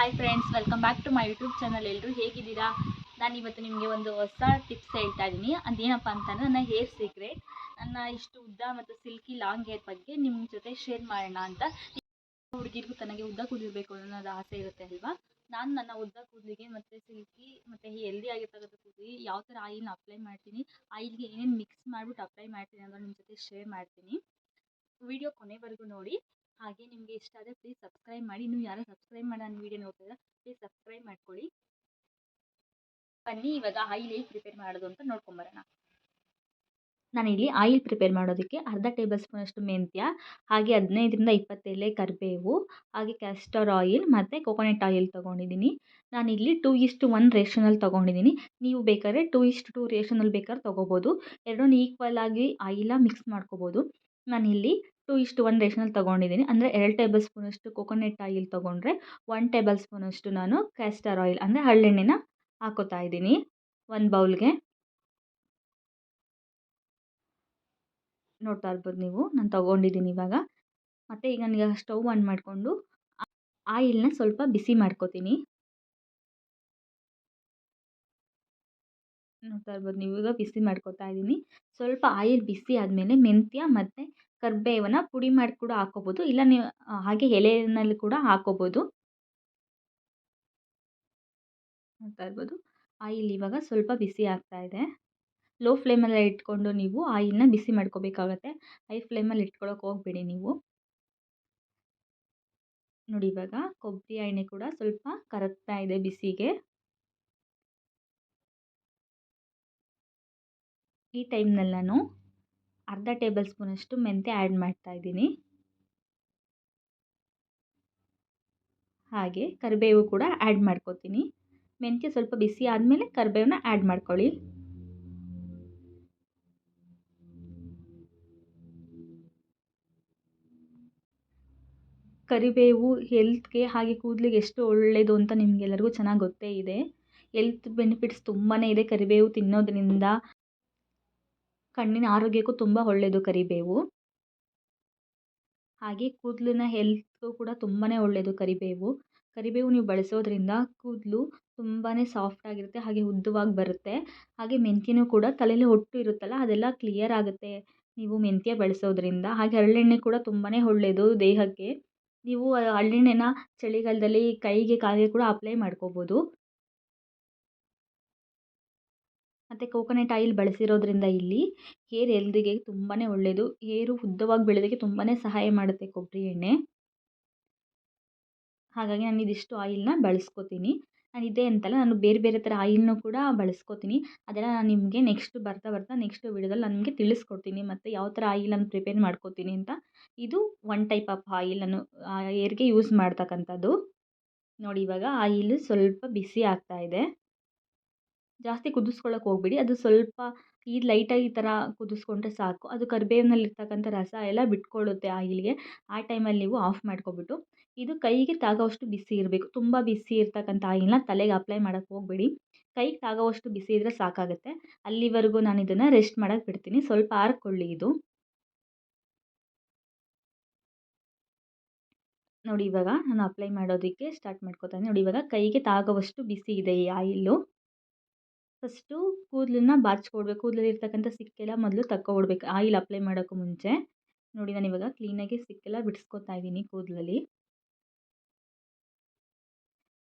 Hi friends welcome back to my YouTube channel ಎಲ್ಲರೂ ಹೇಗಿದ್ದೀರಾ? ನಾನು ಇವತ್ತು ನಿಮಗೆ ಒಂದು ಹೊಸ ಟಿಪ್ಸ್ ಹೇಳ್ತಾ ಇದ್ದೀನಿ. ಅದೇನಪ್ಪ ಅಂತಂದರೆ, ನನ್ನ ಹೇರ್ ಸೀಕ್ರೆಟ್ ನನ್ನ ಇಷ್ಟು ಉದ್ದ ಮತ್ತು ಸಿಲ್ಕಿ ಲಾಂಗ್ ಹೇರ್ ಬಗ್ಗೆ ನಿಮ್ಮ ಜೊತೆ ಶೇರ್ ಮಾಡೋಣ ಅಂತ. ಹುಡುಗಿರಿಗೂ ತನಗೆ ಉದ್ದ ಕೂದಿರಬೇಕು ಅನ್ನೋದು ಆಸೆ ಇರುತ್ತೆ ಅಲ್ವಾ? ನಾನು ನನ್ನ ಉದ್ದ ಕೂದಲಿಗೆ ಮತ್ತು ಸಿಲ್ಕಿ ಮತ್ತು ಹೆಲ್ದಿ ಆಗಿರ್ತಕ್ಕಂಥ ಕೂದಲಿಗೆ ಯಾವ ಥರ ಆಯಿಲ್ನ ಅಪ್ಲೈ ಮಾಡ್ತೀನಿ ಆಯಿಲ್ಗೆ ಏನೇನು ಮಿಕ್ಸ್ ಮಾಡಿಬಿಟ್ಟು ಅಪ್ಲೈ ಮಾಡ್ತೀನಿ ಅನ್ನೋದು ನಿಮ್ಮ ಜೊತೆ ಶೇರ್ ಮಾಡ್ತೀನಿ. ವಿಡಿಯೋ ಕೊನೆವರೆಗೂ ನೋಡಿ. ಹಾಗೆ ನಿಮಗೆ ಇಷ್ಟ ಆದರೆ ಪ್ಲೀಸ್ ಸಬ್ಸ್ಕ್ರೈಬ್ ಮಾಡಿ. ನೀವು ಯಾರು ಸಬ್ಸ್ಕ್ರೈಬ್ ಮಾಡಿ ನನ್ನ ವೀಡಿಯೋ ನೋಡ್ತಿದ್ರೆ ಪ್ಲೀಸ್ ಸಬ್ಸ್ಕ್ರೈಬ್ ಮಾಡ್ಕೊಳ್ಳಿ. ಬನ್ನಿ, ಇವಾಗ ಆಯಿಲ್ ಹೇಗೆ ಪ್ರಿಪೇರ್ ಮಾಡೋದು ಅಂತ ನೋಡ್ಕೊಂಬರೋಣ. ನಾನಿಲ್ಲಿ ಆಯಿಲ್ ಪ್ರಿಪೇರ್ ಮಾಡೋದಕ್ಕೆ ಅರ್ಧ ಟೇಬಲ್ ಸ್ಪೂನಷ್ಟು ಮೆಂತ್ಯ, ಹಾಗೆ ಹದಿನೈದರಿಂದ ಇಪ್ಪತ್ತು ಎಲೆ ಕರಿಬೇವು, ಹಾಗೆ ಕ್ಯಾಸ್ಟರ್ ಆಯಿಲ್ ಮತ್ತು ಕೊಕೊನೆಟ್ ಆಯಿಲ್ ತೊಗೊಂಡಿದ್ದೀನಿ. ಇಲ್ಲಿ ಟೂ ಇಷ್ಟು ಒನ್ ರೇಷನಲ್ಲಿ ತೊಗೊಂಡಿದ್ದೀನಿ. ನೀವು ಬೇಕಾದ್ರೆ ಟೂ ಇಷ್ಟು ಟೂ ರೇಷನಲ್ಲಿ ಬೇಕಾದ್ರೆ ತೊಗೋಬೋದು. ಎರಡನ್ನೂ ಈಕ್ವಲ್ ಆಗಿ ಆಯಿಲ ಮಿಕ್ಸ್ ಮಾಡ್ಕೋಬೋದು. ನಾನಿಲ್ಲಿ ಟೂ ಇಷ್ಟು ಒನ್ ರೇಷನಲ್ಲಿ ತೊಗೊಂಡಿದ್ದೀನಿ. ಅಂದರೆ ಎರಡು ಟೇಬಲ್ ಸ್ಪೂನಷ್ಟು ಕೊಕೊನೆಟ್ ಆಯಿಲ್ ತೊಗೊಂಡ್ರೆ ಒನ್ ಟೇಬಲ್ ಸ್ಪೂನಷ್ಟು ನಾನು ಕ್ಯಾಸ್ಟರ್ ಆಯಿಲ್ ಅಂದರೆ ಹಳ್ಳೆಣ್ಣೆನ ಹಾಕೋತಾ ಇದ್ದೀನಿ ಒಂದು ಬೌಲ್ಗೆ. ನೋಡ್ತಾ ಇರ್ಬೋದು ನೀವು, ನಾನು ತೊಗೊಂಡಿದ್ದೀನಿ ಇವಾಗ. ಮತ್ತು ಈಗ ನನಗೆ ಸ್ಟವ್ ಆನ್ ಮಾಡಿಕೊಂಡು ಆಯಿಲ್ನ ಸ್ವಲ್ಪ ಬಿಸಿ ಮಾಡ್ಕೋತೀನಿ. ನೋಡ್ತಾ ಇರ್ಬೋದು ನೀವು ಈಗ ಬಿಸಿ ಮಾಡ್ಕೋತಾ ಇದ್ದೀನಿ. ಸ್ವಲ್ಪ ಆಯಿಲ್ ಬಿಸಿ ಆದಮೇಲೆ ಮೆಂತ್ಯ ಮತ್ತು ಕರಿಬೇವನ್ನ ಪುಡಿ ಮಾಡಿ ಕೂಡ ಹಾಕ್ಕೋಬೋದು ಇಲ್ಲ ನೀವು ಹಾಗೆ ಎಲೆಯಲ್ಲಿ ಕೂಡ ಹಾಕ್ಕೋಬೋದು ನೋಡ್ತಾ ಇರ್ಬೋದು ಆಯಿಲ್ ಇವಾಗ ಸ್ವಲ್ಪ ಬಿಸಿ ಆಗ್ತಾ ಇದೆ. ಲೋ ಫ್ಲೇಮಲ್ಲಿ ಇಟ್ಕೊಂಡು ನೀವು ಆಯಿಲ್ನ ಬಿಸಿ ಮಾಡ್ಕೋಬೇಕಾಗತ್ತೆ. ಹೈ ಫ್ಲೇಮಲ್ಲಿ ಇಟ್ಕೊಳಕ್ಕೆ ಹೋಗಬೇಡಿ ನೀವು. ನೋಡಿ ಇವಾಗ ಕೊಬ್ಬರಿ ಎಣ್ಣೆ ಕೂಡ ಸ್ವಲ್ಪ ಕರಗ್ತಾ ಇದೆ ಬಿಸಿಗೆ. ಈ ಟೈಮ್ನಲ್ಲಿ ನಾನು ಅರ್ಧ ಟೇಬಲ್ ಸ್ಪೂನಷ್ಟು ಮೆಂತ್ಯ ಆ್ಯಡ್ ಮಾಡ್ತಾ ಇದ್ದೀನಿ. ಹಾಗೆ ಕರಿಬೇವು ಕೂಡ ಆ್ಯಡ್ ಮಾಡ್ಕೋತೀನಿ. ಮೆಂತ್ಯ ಸ್ವಲ್ಪ ಬಿಸಿ ಆದಮೇಲೆ ಕರಿಬೇವನ್ನ ಆ್ಯಡ್ ಮಾಡ್ಕೊಳ್ಳಿ. ಕರಿಬೇವು ಹೆಲ್ತ್ಗೆ ಹಾಗೆ ಕೂದಲಿಗೆ ಎಷ್ಟು ಒಳ್ಳೆಯದು ಅಂತ ನಿಮಗೆಲ್ಲರಿಗೂ ಚೆನ್ನಾಗಿ ಗೊತ್ತೇ ಇದೆ. ಎಲ್ತ್ ಬೆನಿಫಿಟ್ಸ್ ತುಂಬಾ ಇದೆ ಕರಿಬೇವು ತಿನ್ನೋದ್ರಿಂದ. ಕಣ್ಣಿನ ಆರೋಗ್ಯಕ್ಕೂ ತುಂಬ ಒಳ್ಳೆಯದು ಕರಿಬೇವು. ಹಾಗೆ ಕೂದಲಿನ ಹೆಲ್ತ್ಗೂ ಕೂಡ ತುಂಬಾ ಒಳ್ಳೆಯದು ಕರಿಬೇವು. ಕರಿಬೇವು ನೀವು ಬಳಸೋದ್ರಿಂದ ಕೂದಲು ತುಂಬಾ ಸಾಫ್ಟಾಗಿರುತ್ತೆ ಹಾಗೆ ಉದ್ದವಾಗಿ ಬರುತ್ತೆ. ಹಾಗೆ ಮೆಂತ್ಯನೂ ಕೂಡ ತಲೆಯಲ್ಲಿ ಹೊಟ್ಟು ಇರುತ್ತಲ್ಲ, ಅದೆಲ್ಲ ಕ್ಲಿಯರ್ ಆಗುತ್ತೆ ನೀವು ಮೆಂತ್ಯ ಬಳಸೋದ್ರಿಂದ. ಹಾಗೆ ಹರಳೆಣ್ಣೆ ಕೂಡ ತುಂಬಾ ಒಳ್ಳೆಯದು ದೇಹಕ್ಕೆ. ನೀವು ಹರಳೆಣ್ಣೆನ ಚಳಿಗಾಲದಲ್ಲಿ ಕೈಗೆ, ಕಾಲಿಗೆ ಕೂಡ ಅಪ್ಲೈ ಮಾಡ್ಕೋಬೋದು. ಮತ್ತು ಕೋಕೋನಟ್ ಆಯಿಲ್ ಬಳಸಿರೋದ್ರಿಂದ ಇಲ್ಲಿ ಹೇರ್ ಹೆಲ್ದಿಗೆ ತುಂಬಾ ಒಳ್ಳೆಯದು ಹೇರು ಉದ್ದವಾಗಿ ಬೆಳೆಯೋದಕ್ಕೆ ತುಂಬಾ ಸಹಾಯ ಮಾಡುತ್ತೆ ಕೊಬ್ಬರಿ ಎಣ್ಣೆ. ಹಾಗಾಗಿ ನಾನು ಇದಿಷ್ಟು ಆಯಿಲ್ನ ಬಳಸ್ಕೊತೀನಿ. ನಾನು ಇದೇ ಅಂತಲ್ಲ, ನಾನು ಬೇರೆ ಬೇರೆ ಥರ ಆಯಿಲ್ನೂ ಕೂಡ ಬಳಸ್ಕೊತೀನಿ. ಅದೆಲ್ಲ ನಾನು ನಿಮಗೆ ನೆಕ್ಸ್ಟ್ ಬರ್ತಾ ಬರ್ತಾ ನೆಕ್ಸ್ಟ್ ವೀಡಿಯೋದಲ್ಲಿ ನಾನು ನಿಮಗೆ ತಿಳಿಸ್ಕೊಡ್ತೀನಿ. ಮತ್ತು ಯಾವ ಥರ ಆಯಿಲನ್ನು ಪ್ರಿಪೇರ್ ಮಾಡ್ಕೋತೀನಿ ಅಂತ. ಇದು ಒನ್ ಟೈಪ್ ಆಫ್ ಆಯಿಲ್ ನಾನು ಹೇರ್ಗೆ ಯೂಸ್ ಮಾಡ್ತಕ್ಕಂಥದ್ದು. ನೋಡಿ ಇವಾಗ ಆಯಿಲ್ ಸ್ವಲ್ಪ ಬಿಸಿ ಆಗ್ತಾ ಇದೆ. ಜಾಸ್ತಿ ಕುದಿಸ್ಕೊಳ್ಳೋಕೆ ಹೋಗ್ಬೇಡಿ. ಅದು ಸ್ವಲ್ಪ ಈ ಲೈಟಾಗಿ ಈ ಥರ ಕುದಿಸ್ಕೊಂಡ್ರೆ ಸಾಕು. ಅದು ಕರಿಬೇವಿನಲ್ಲಿರ್ತಕ್ಕಂಥ ರಸ ಎಲ್ಲ ಬಿಟ್ಕೊಳ್ಳುತ್ತೆ ಆಯಿಲ್ಗೆ ಆ ಟೈಮಲ್ಲಿ ನೀವು ಆಫ್ ಮಾಡ್ಕೊಬಿಟ್ಟು ಇದು ಕೈಗೆ ತಾಗೋವಷ್ಟು ಬಿಸಿ ಇರಬೇಕು. ತುಂಬ ಬಿಸಿ ಇರ್ತಕ್ಕಂಥ ಆಯಿಲ್ನ ತಲೆಗೆ ಅಪ್ಲೈ ಮಾಡೋಕ್ಕೆ ಹೋಗಬೇಡಿ. ಕೈಗೆ ತಾಗೋವಷ್ಟು ಬಿಸಿ ಇದ್ದರೆ ಸಾಕಾಗುತ್ತೆ. ಅಲ್ಲಿವರೆಗೂ ನಾನು ಇದನ್ನು ರೆಸ್ಟ್ ಮಾಡೋಕ್ಕೆ ಬಿಡ್ತೀನಿ. ಸ್ವಲ್ಪ ಆರ್ಕೊಳ್ಳಿ ಇದು. ನೋಡಿ ಇವಾಗ ನಾನು ಅಪ್ಲೈ ಮಾಡೋದಕ್ಕೆ ಸ್ಟಾರ್ಟ್ ಮಾಡ್ಕೋತಾನೆ. ನೋಡಿ ಇವಾಗ ಕೈಗೆ ತಾಗೋವಷ್ಟು ಬಿಸಿ ಇದೆ ಈ ಆಯಿಲ್ಲು ಫಸ್ಟು ಕೂದಲನ್ನ ಬಾಚ್ಕೊಡ್ಬೇಕು. ಕೂದಲಲ್ಲಿ ಇರ್ತಕ್ಕಂಥ ಸಿಕ್ಕೆಲ್ಲ ಮೊದಲು ತಕ್ಕೊಬಿಡ್ಬೇಕು. ಆಯಿಲ್ ಅಪ್ಲೈ ಮಾಡೋಕ್ಕೂ ಮುಂಚೆ. ನೋಡಿ, ನಾನು ಇವಾಗ ಕ್ಲೀನಾಗಿ ಸಿಕ್ಕೆಲ್ಲ ಬಿಡಿಸ್ಕೊತಾ ಇದ್ದೀನಿ ಕೂದಲಲ್ಲಿ.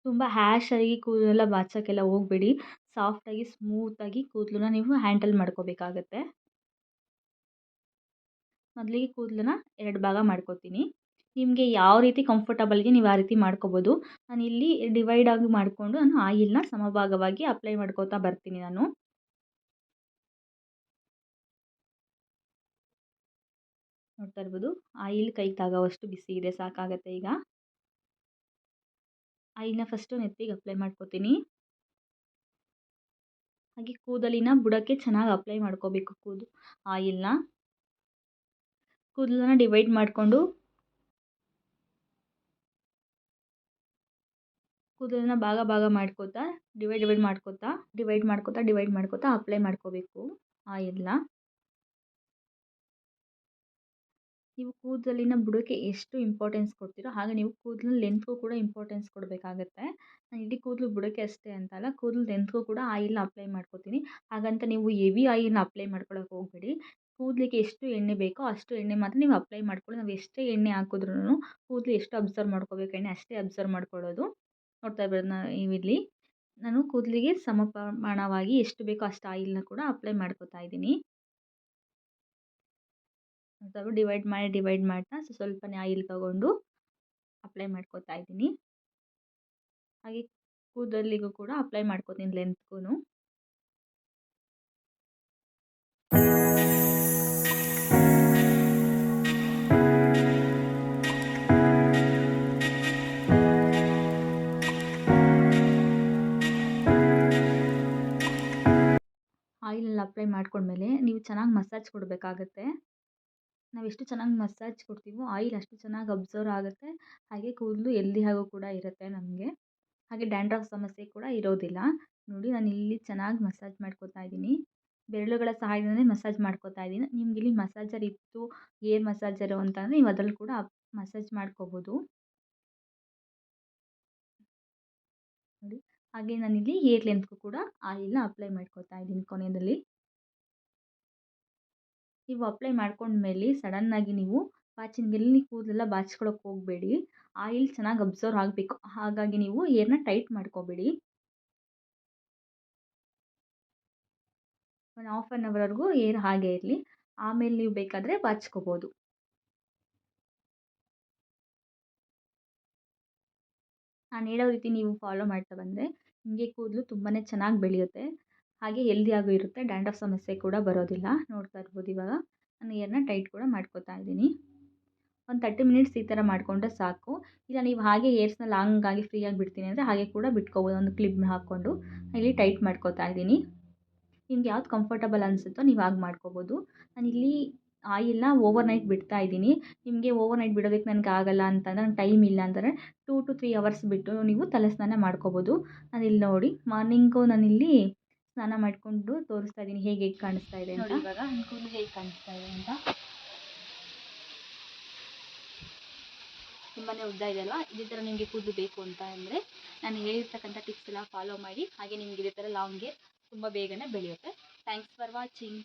ತುಂಬ ಹ್ಯಾಶಾಗಿ ಕೂದಲೆಲ್ಲ ಬಾಚೋಕ್ಕೆಲ್ಲ ಹೋಗಬೇಡಿ. ಸಾಫ್ಟಾಗಿ, ಸ್ಮೂತಾಗಿ ಕೂದಲನ್ನ ನೀವು ಹ್ಯಾಂಡಲ್ ಮಾಡ್ಕೋಬೇಕಾಗತ್ತೆ. ಮೊದಲಿಗೆ ಕೂದಲನ್ನ ಎರಡು ಭಾಗ ಮಾಡ್ಕೋತೀನಿ. ನಿಮಗೆ ಯಾವ ರೀತಿ ಕಂಫರ್ಟಬಲ್ಗೆ ನೀವು ಆ ರೀತಿ ಮಾಡ್ಕೋಬೋದು, ನಾನು ಇಲ್ಲಿ ಡಿವೈಡ್ ಆಗಿ ಮಾಡಿಕೊಂಡು ನಾನು ಆಯಿಲ್ನ ಸಮಭಾಗವಾಗಿ ಅಪ್ಲೈ ಮಾಡ್ಕೋತಾ ಬರ್ತೀನಿ ನಾನು. ನೋಡ್ತಾ ಇರ್ಬೋದು ಆಯಿಲ್ ಕೈಗೆ ತಾಗೋವಷ್ಟು ಬಿಸಿ ಇದೆ, ಸಾಕಾಗತ್ತೆ ಈಗ. ಆಯಿಲ್ನ ಫಸ್ಟು ನೆತ್ತಿಗೆ ಅಪ್ಲೈ ಮಾಡ್ಕೋತೀನಿ. ಹಾಗೆ ಕೂದಲಿನ ಬುಡಕ್ಕೆ ಚೆನ್ನಾಗಿ ಅಪ್ಲೈ ಮಾಡ್ಕೋಬೇಕು ಕೂದು ಆಯಿಲ್ನ ಕೂದಲನ್ನ ಡಿವೈಡ್ ಮಾಡಿಕೊಂಡು ಕೂದಲನ್ನ ಭಾಗ ಭಾಗ ಮಾಡ್ಕೋತಾ ಡಿವೈಡ್ ಡಿವೈಡ್ ಮಾಡ್ಕೋತಾ ಡಿವೈಡ್ ಮಾಡ್ಕೋತಾ ಡಿವೈಡ್ ಮಾಡ್ಕೋತಾ ಅಪ್ಲೈ ಮಾಡ್ಕೋಬೇಕು. ಆಯಿಲ್ನ ನೀವು ಕೂದಲಿನ ಬುಡಕ್ಕೆ ಎಷ್ಟು ಇಂಪಾರ್ಟೆನ್ಸ್ ಕೊಡ್ತೀರೋ ಹಾಗೆ ನೀವು ಕೂದಲು ಲೆಂತ್ಗೂ ಕೂಡ ಇಂಪಾರ್ಟೆನ್ಸ್ ಕೊಡಬೇಕಾಗತ್ತೆ. ನಾನು ಇಡೀ ಕೂದಲು ಬುಡಕ್ಕೆ ಅಷ್ಟೇ ಅಂತಲ್ಲ ಕೂದಲು ಲೆಂತ್ಗೂ ಕೂಡ ಆಯಿಲ್ನ ಅಪ್ಲೈ ಮಾಡ್ಕೋತೀನಿ. ಹಾಗಂತ ನೀವು ಎವಿ ಆಯಿಲ್ನ ಅಪ್ಲೈ ಮಾಡ್ಕೊಳಕ್ಕೆ ಹೋಗಬೇಡಿ. ಕೂದಲಿಗೆ ಎಷ್ಟು ಎಣ್ಣೆ ಬೇಕೋ ಅಷ್ಟು ಎಣ್ಣೆ ಮಾತ್ರ ನೀವು ಅಪ್ಲೈ ಮಾಡ್ಕೊಳ್ಳಿ. ನಾವು ಎಷ್ಟೇ ಎಣ್ಣೆ ಹಾಕಿದ್ರೂ ಕೂದಲು ಎಷ್ಟು ಅಬ್ಸರ್ವ್ ಮಾಡ್ಕೋಬೇಕು ಎಣ್ಣೆ ಅಷ್ಟೇ ಅಬ್ಸರ್ವ್ ಮಾಡ್ಕೊಳ್ಳೋದು. ನೋಡ್ತಾ ಇರ್ಬೋದು ನಾ ನೀವಿಲ್ಲಿ ನಾನು ಕೂದಲಿಗೆ ಸಮ ಪ್ರಮಾಣವಾಗಿ ಎಷ್ಟು ಬೇಕೋ ಅಷ್ಟು ಆಯಿಲ್ನ ಕೂಡ ಅಪ್ಲೈ ಮಾಡ್ಕೋತಾ ಇದ್ದೀನಿ. ಅಥವಾ ಡಿವೈಡ್ ಮಾಡಿ ಡಿವೈಡ್ ಮಾಡ್ತಾ ಸ್ವಲ್ಪನೇ ಆಯಿಲ್ ತಗೊಂಡು ಅಪ್ಲೈ ಮಾಡ್ಕೋತಾ ಇದ್ದೀನಿ. ಹಾಗೆ ಕೂದಲಿಗೂ ಕೂಡ ಅಪ್ಲೈ ಮಾಡ್ಕೋತೀನಿ ಲೆಂತ್ಗೂ ಆಯಿಲೆಲ್ಲ ಅಪ್ಲೈ ಮಾಡ್ಕೊಂಡ್ಮೇಲೆ ನೀವು ಚೆನ್ನಾಗಿ ಮಸಾಜ್ ಕೊಡಬೇಕಾಗತ್ತೆ. ನಾವು ಎಷ್ಟು ಚೆನ್ನಾಗಿ ಮಸಾಜ್ ಕೊಡ್ತೀವೋ ಆಯಿಲ್ ಅಷ್ಟು ಚೆನ್ನಾಗಿ ಅಬ್ಸರ್ವ್ ಆಗುತ್ತೆ. ಹಾಗೆ ಕೂದಲು ಎಲ್ದಿ ಹಾಗೂ ಕೂಡ ಇರುತ್ತೆ ನಮಗೆ. ಹಾಗೆ ಡ್ಯಾಂಡ್ರಫ್ ಸಮಸ್ಯೆ ಕೂಡ ಇರೋದಿಲ್ಲ. ನೋಡಿ ನಾನು ಇಲ್ಲಿ ಚೆನ್ನಾಗಿ ಮಸಾಜ್ ಮಾಡ್ಕೋತಾ ಇದ್ದೀನಿ. ಬೆರಳುಗಳ ಸಹಾಯದಿಂದಲೇ ಮಸಾಜ್ ಮಾಡ್ಕೋತಾ ಇದ್ದೀನಿ. ನಿಮ್ಗೆ ಇಲ್ಲಿ ಮಸಾಜರ್ ಇತ್ತು ಏರ್ ಮಸಾಜರು ಅಂತಂದರೆ ನೀವು ಅದ್ರಲ್ಲಿ ಕೂಡ ಮಸಾಜ್ ಮಾಡ್ಕೋಬೋದು. ಹಾಗೆ ನಾನಿಲ್ಲಿ ಹೇರ್ ಲೆಂತ್ಗೂ ಕೂಡ ಆಯಿಲ್ನ ಅಪ್ಲೈ ಮಾಡ್ಕೋತಾ ಇದ್ದೀನಿ ಕೊನೆಯಲ್ಲಿ. ನೀವು ಅಪ್ಲೈ ಮಾಡ್ಕೊಂಡ್ಮೇಲೆ ಸಡನ್ನಾಗಿ ನೀವು ಬಾಚಿನಗೆಲ್ಲಿ ಕೂದಲೆಲ್ಲ ಬಾಚ್ಕೊಳಕ್ಕೆ ಹೋಗಬೇಡಿ. ಆಯಿಲ್ ಚೆನ್ನಾಗಿ ಅಬ್ಸರ್ವ್ ಆಗಬೇಕು. ಹಾಗಾಗಿ ನೀವು ಏರ್ನ ಟೈಟ್ ಮಾಡ್ಕೋಬೇಡಿ. ಒಂದು ಹಾಫ್ ಆನ್ ಅವರ್ವರೆಗೂ ಏರ್ ಹಾಗೆ ಇರಲಿ. ಆಮೇಲೆ ನೀವು ಬೇಕಾದರೆ ಬಾಚ್ಕೋಬೋದು. ನಾನು ಹೇಳೋ ರೀತಿ ನೀವು ಫಾಲೋ ಮಾಡ್ತಾ ಬಂದರೆ ನಿಮಗೆ ಕೂದಲು ತುಂಬಾ ಚೆನ್ನಾಗಿ ಬೆಳೆಯುತ್ತೆ. ಹಾಗೆ ಹೆಲ್ದಿಯಾಗೂ ಇರುತ್ತೆ. ಡ್ಯಾಂಡ್ರಫ್ ಸಮಸ್ಯೆ ಕೂಡ ಬರೋದಿಲ್ಲ. ನೋಡ್ತಾ ಇರ್ಬೋದು ಇವಾಗ. ನಾನು ಏರ್ನ ಟೈಟ್ ಕೂಡ ಮಾಡ್ಕೋತಾ ಇದ್ದೀನಿ. ಒಂದು ತರ್ಟಿ ಮಿನಿಟ್ಸ್ ಈ ಥರ ಮಾಡಿಕೊಂಡ್ರೆ ಸಾಕು. ಇಲ್ಲ, ನೀವು ಹಾಗೆ ಏರ್ಸ್ನ ಲಾಂಗಾಗಿ ಫ್ರೀಯಾಗಿ ಬಿಡ್ತೀನಿ ಅಂದರೆ ಹಾಗೆ ಕೂಡ ಬಿಟ್ಕೋಬೋದು. ಒಂದು ಕ್ಲಿಪ್ನ ಹಾಕ್ಕೊಂಡು ಇಲ್ಲಿ ಟೈಟ್ ಮಾಡ್ಕೋತಾ ಇದ್ದೀನಿ. ನಿಮ್ಗೆ ಯಾವ್ದು ಕಂಫರ್ಟಬಲ್ ಅನಿಸುತ್ತೋ ನೀವು ಹಾಗೆ ಮಾಡ್ಕೋಬೋದು. ನಾನಿಲ್ಲಿ ಆಯಿಲ್ನ ಓವರ್ ನೈಟ್ ಬಿಡ್ತಾ ಇದ್ದೀನಿ. ನಿಮಗೆ ಓವರ್ ನೈಟ್ ಬಿಡೋದಕ್ಕೆ ನನಗೆ ಆಗಲ್ಲ ಅಂತಂದರೆ ನನ್ನ ಟೈಮ್ ಇಲ್ಲ ಅಂತಂದರೆ ಟೂ ಟು ತ್ರೀ ಅವರ್ಸ್ ಬಿಟ್ಟು ನೀವು ತಲೆ ಸ್ನಾನ ಮಾಡ್ಕೋಬೋದು. ನಾನಿಲ್ಲಿ ನೋಡಿ ಮಾರ್ನಿಂಗು ನಾನಿಲ್ಲಿ ಸ್ನಾನ ಮಾಡಿಕೊಂಡು ತೋರಿಸ್ತಾ ಇದ್ದೀನಿ ಹೇಗೆ ಹೇಗೆ ಕಾಣಿಸ್ತಾ ಇದೆ ಅಂತ. ಇವಾಗ ಕೂದಲು ಹೇಗೆ ಕಾಣಿಸ್ತಾ ಇದೆ ಅಂತ. ತುಂಬಾ ಉದ್ದ ಇದೆ ಅಲ್ವಾ? ಇದೇ ಥರ ನಿಮಗೆ ಕೂದಲು ಬೇಕು ಅಂತ ಅಂದರೆ ನಾನು ಹೇಳಿರ್ತಕ್ಕಂಥ ಟಿಪ್ಸ್ ಎಲ್ಲ ಫಾಲೋ ಮಾಡಿ, ಹಾಗೆ ನಿಮ್ಗೆ ಇದೇ ಥರ ಲಾಂಗ್ ಹೇರ್ ತುಂಬ ಬೇಗನೆ ಬೆಳೆಯುತ್ತೆ. Thanks for watching